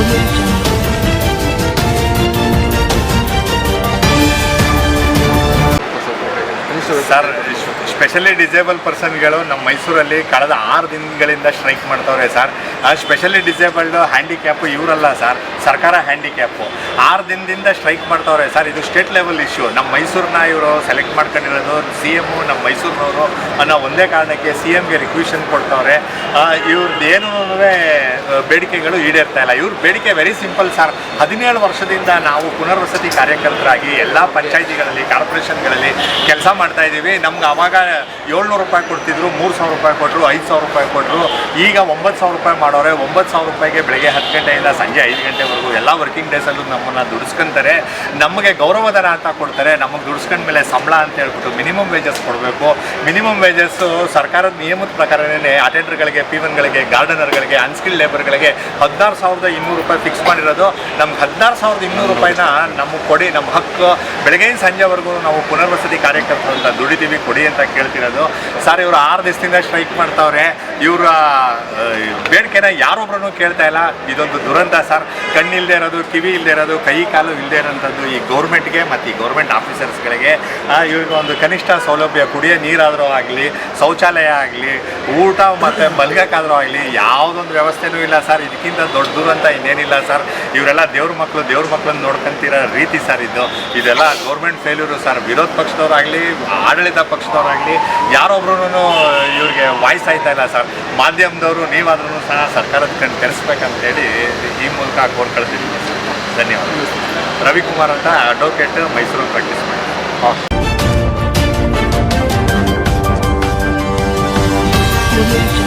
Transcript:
Audio you. Sir, specially disable ಪರ್ಸನ್ಗಳು ನಮ್ಮ ಮೈಸೂರಲ್ಲಿ ಕಳೆದ ಆರು ದಿನಗಳಿಂದ ಸ್ಟ್ರೈಕ್ ಮಾಡ್ತವ್ರೆ ಸರ್. ಸ್ಪೆಷಲಿ ಡಿಸೇಬಲ್ಡ್, ಹ್ಯಾಂಡಿಕ್ಯಾಪು ಇವರಲ್ಲ ಸರ್, ಸರ್ಕಾರ ಹ್ಯಾಂಡಿಕ್ಯಾಪು. ಆರು ದಿನದಿಂದ ಸ್ಟ್ರೈಕ್ ಮಾಡ್ತವ್ರೆ ಸರ್, ಇದು ಸ್ಟೇಟ್ ಲೆವೆಲ್ ಇಶ್ಯೂ. ನಮ್ಮ ಮೈಸೂರನ್ನ ಇವರು ಸೆಲೆಕ್ಟ್ ಮಾಡ್ಕೊಂಡಿರೋದು ಸಿ ಎಮ್ಮು ನಮ್ಮ ಮೈಸೂರಿನವರು ಅನ್ನೋ ಒಂದೇ ಕಾರಣಕ್ಕೆ ಸಿ ಎಮ್ಗೆ ರಿಕ್ವೆಷನ್ ಕೊಡ್ತವ್ರೆ. ಇವ್ರದ್ದು ಏನು ಬೇಡಿಕೆಗಳು ಈಡೇರ್ತಾ ಇಲ್ಲ. ಇವ್ರ ಬೇಡಿಕೆ ವೆರಿ ಸಿಂಪಲ್ ಸರ್. ಹದಿನೇಳು ವರ್ಷದಿಂದ ನಾವು ಪುನರ್ವಸತಿ ಕಾರ್ಯಕರ್ತರಾಗಿ ಎಲ್ಲ ಪಂಚಾಯಿತಿಗಳಲ್ಲಿ, ಕಾರ್ಪೊರೇಷನ್ಗಳಲ್ಲಿ ಕೆಲಸ ಮಾಡ್ತಾ ಇದ್ದೀವಿ. ನಮ್ಗೆ ಅವಾಗ ಏಳ್ನೂರು ರೂಪಾಯಿ ಕೊಡ್ತಿದ್ರು, ಮೂರು ಸಾವಿರ ರೂಪಾಯಿ ಕೊಟ್ಟರು ಐದು ಸಾವಿರ ರೂಪಾಯಿ ಕೊಟ್ಟರು ಈಗ ಒಂಬತ್ತು ಸಾವಿರ ರೂಪಾಯಿ ಮಾಡೋರೆ, ಒಂಬತ್ತು ಸಾವಿರ ರೂಪಾಯಿಗೆ ಬೆಳಗ್ಗೆ ಹತ್ತು ಗಂಟೆಯಿಂದ ಸಂಜೆ ಐದು ಗಂಟೆವರೆಗೂ ಎಲ್ಲ ವರ್ಕಿಂಗ್ ಡೇಸಲ್ಲೂ ನಮ್ಮನ್ನು ದುಡಿಸ್ಕೊಂತಾರೆ. ನಮಗೆ ಗೌರವಧನ ಅಂತ ಕೊಡ್ತಾರೆ. ನಮಗೆ ದುಡಿಸ್ಕೊಂಡ ಮೇಲೆ ಸಂಬಳ ಅಂತ ಹೇಳ್ಬಿಟ್ಟು ಮಿನಿಮಮ್ ವೇಜಸ್ ಕೊಡಬೇಕು. ಮಿನಿಮಮ್ ವೇಜಸ್ಸು ಸರ್ಕಾರದ ನಿಯಮದ ಪ್ರಕಾರನೇ ಅಟೆಂಡರ್ಗಳಿಗೆ ಪೀವನ್ಗಳಿಗೆ ಗಾರ್ಡನರ್ಗಳಿಗೆ ಅನ್ಸ್ಕಿಲ್ ಲೇಬರ್ಗಳಿಗೆ ಹದಿನಾರು ಸಾವಿರದ ಇನ್ನೂರು ರೂಪಾಯಿ ಫಿಕ್ಸ್ ಮಾಡಿರೋದು. ನಮ್ಗೆ ಹದಿನಾರು ಸಾವಿರದ ಇನ್ನೂರು ರೂಪಾಯಿನ ನಮಗೆ ಕೊಡಿ ನಮ್ಮ ಹಕ್ಕು. ಬೆಳಗ್ಗೆಯಿಂದ ಸಂಜೆವರೆಗೂ ನಾವು ಪುನರ್ವಸತಿ ಕಾರ್ಯಕರ್ತರಂತ ಅಂತ ದುಡಿತೀವಿ ಕೊಡಿ ಅಂತ ಕೇಳ್ತಿರೋದು. ಸರ್ ಇವರು ಆರು ದಿವಸದಿಂದ ಸ್ಟ್ರೈಕ್ ಮಾಡ್ತಾವ್ರೆ. ಇವರ ಬೇಡಿಕೆನ ಯಾರೊಬ್ರು ಕೇಳ್ತಾ ಇಲ್ಲ. ಇದೊಂದು ದುರಂತ ಸರ್. ಕಣ್ಣಿಲ್ಲದೆ ಇರೋದು, ಕಿವಿ ಇಲ್ಲದೆ ಇರೋದು, ಕೈ ಕಾಲು ಇಲ್ಲದೆ ಇರೋಂಥದ್ದು ಈ ಗೌರ್ಮೆಂಟ್ಗೆ ಮತ್ತು ಈ ಗೌರ್ಮೆಂಟ್ ಆಫೀಸರ್ಸ್ಗಳಿಗೆ. ಇವ್ರಿಗೆ ಒಂದು ಕನಿಷ್ಠ ಸೌಲಭ್ಯ ಕುಡಿಯೋ ನೀರಾದರೂ ಆಗಲಿ, ಶೌಚಾಲಯ ಆಗಲಿ, ಊಟ ಮತ್ತು ಮಲ್ಗಕ್ಕಾದರೂ ಆಗಲಿ, ಯಾವುದೊಂದು ವ್ಯವಸ್ಥೆನೂ ಇಲ್ಲ ಸರ್. ಇದಕ್ಕಿಂತ ದೊಡ್ಡ ದುರಂತ ಇನ್ನೇನಿಲ್ಲ ಸರ್. ಇವರೆಲ್ಲ ದೇವ್ರ ಮಕ್ಕಳು ದೇವ್ರ ಮಕ್ಕಳನ್ನ ನೋಡ್ಕೊಂತಿರೋ ರೀತಿ ಸರ್ ಇದು. ಇದೆಲ್ಲ ಗೌರ್ಮೆಂಟ್ ಫೇಲ್ಯೂರು ಸರ್. ವಿರೋಧ ಪಕ್ಷದವರಾಗಲಿ ಆಡಳಿತ ಪಕ್ಷದವರಾಗಲಿ ಯಾರೊಬ್ರು ಇವ್ರಿಗೆ ವಾಯ್ಸ್ ಆಯ್ತಾ ಇಲ್ಲ ಸರ್. ಮಾಧ್ಯಮದವರು ನೀವಾದ್ರೂ ಸಹ ಸರ್ಕಾರದ ಕಣ್ಣು ತೆರೆಸ್ಬೇಕಂತೇಳಿ ಈ ಮೂಲಕ ಕೋರ್ಕೊಳ್ತಿದ್ದೀನಿ ಧನ್ಯವಾದ. ರವಿಕುಮಾರ್ ಅಂತ ಅಡ್ವೊಕೇಟ್ ಮೈಸೂರು ಪ್ರಾಕ್ಟೀಸ್ ಮಾಡಿ. audio